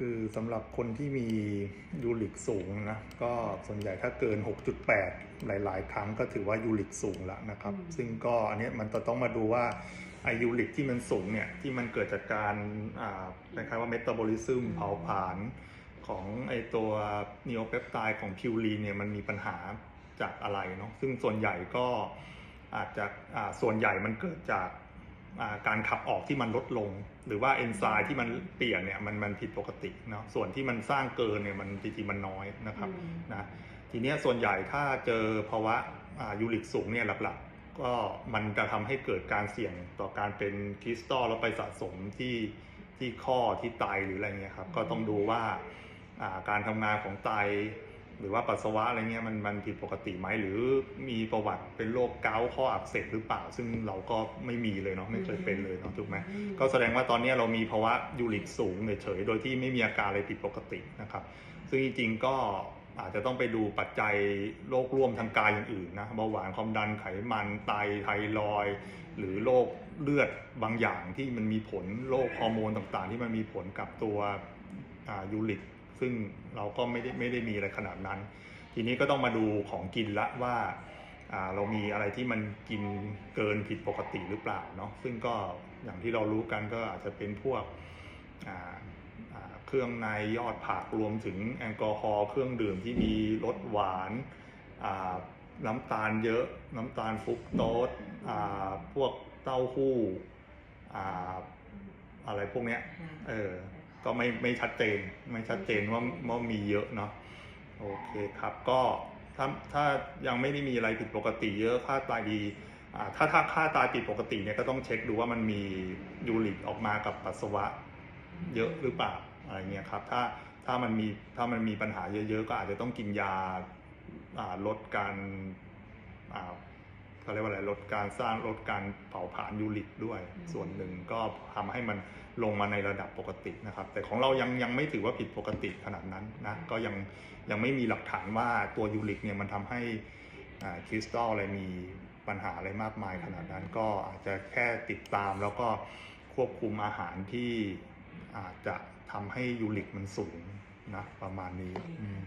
คือสำหรับคนที่มียูริกสูงนะ ก็ส่วนใหญ่ถ้าเกิน 6.8 หลาย ๆ ครั้งก็ถือว่ายูริกสูงแล้วนะครับอืมซึ่งก็อันเนี้ยมันจะต้องมาดูว่าไอยูริกที่มันสูงเนี่ย ที่มันเกิดจากการอ่าคล้ายๆว่าเมตาบอลิซึมเผาผลาญของไอตัวนีโอเปปไทด์ของพิวรีนเนี่ยมันมีปัญหาจากอะไรเนาะซึ่งส่วนใหญ่ก็อาจจะอ่าส่วนใหญ่มันเกิดจากอ่า การขับออกที่มันลดลง หรือว่าเอนไซม์ที่มันเปลี่ยนเนี่ยมันมันผิดปกติเนาะส่วนที่มันสร้างเกินเนี่ยมันจริงๆมันน้อยนะครับอืมนะทีเนี้ยส่วนใหญ่ถ้าเจอภาวะอ่ายูริกสูงเนี่ยหลักๆ ก็มันจะทำให้เกิดการเสี่ยงต่อการเป็นคริสตัลแล้วไปสะสมที่ที่ข้อที่ไตหรืออะไรเงี้ยครับก็ต้องดูว่าอ่าการทำงานของไต หรือว่าปัสสาวะอะไรเงี้ยมันมันผิดปกติไหมหรือมีประวัติเป็นโรคเกาต์ข้ออักเสบหรือเปล่า ซึ่งเราก็ไม่มีเลยเนาะไม่เคยเป็นเลยเนาะถูกไหมอืมก็แสดงว่าตอนนี้เรามีภาวะยูริกสูงเฉยๆโดยที่ไม่มีอาการอะไรผิดปกตินะครับ ซึ่งจริงๆก็อาจจะต้องไปดูปัจจัยโรคร่วมทางกายอย่างอื่นนะเบาหวานความดันไขมันไตไทรอยด์หรือโรคเลือดบางอย่างที่มันมีผลโรคฮอร์โมนต่างๆ ที่มันมีผลกับตัวอ่ายูริก ซึ่งเราก็ไม่ได้ไม่ได้มีอะไรขนาดนั้น ทีนี้ก็ต้องมาดูของกินละว่าเรามีอะไรที่มันกินเกินผิดปกติหรือเปล่าเนาะซึ่งก็อย่างที่เรารู้กันก็อาจจะเป็นพวกเครื่องในยอดผักรวมถึงแอลกอฮอล์เครื่องดื่มที่มีรสหวานน้ำตาลเยอะน้ำตาลฟรุกโตสพวกเต้าหู้อะไรพวกเนี้ยเออ ก็ไม่ไม่ชัดเจนไม่ชัดเจนว่าว่ามีเยอะเนาะโอเคครับก็ถ้าถ้ายังไม่ได้มีอะไรผิดปกติเยอะค่าตายดีอ่าถ้าถ้าค่าตายผิดปกติเนี่ยก็ต้องเช็คดูว่ามันมียูริกออกมากับปัสสาวะเยอะหรือเปล่าอะไรเงี้ยครับถ้าถ้ามันมีถ้ามันมีปัญหาเยอะๆก็อาจจะต้องกินยาอ่าลดการอ่า เขาเรียกว่าอะไรลดการสร้างลดการเผาผลาญยูริกด้วยอืมส่วนหนึ่งก็ทำให้มันลงมาในระดับปกตินะครับ แต่ของเรายังยังไม่ถือว่าผิดปกติขนาดนั้นนะก็ยังยังไม่มีหลักฐานว่าตัวยูริกเนี่ยมันทำให้อ่าคริสตัลอะไรมีปัญหาอะไรมากมายขนาดนั้นก็อาจจะแค่ติดตามแล้วก็ควบคุมอาหารที่อาจจะทำให้ยูริกมันสูงนะประมาณนี้อืม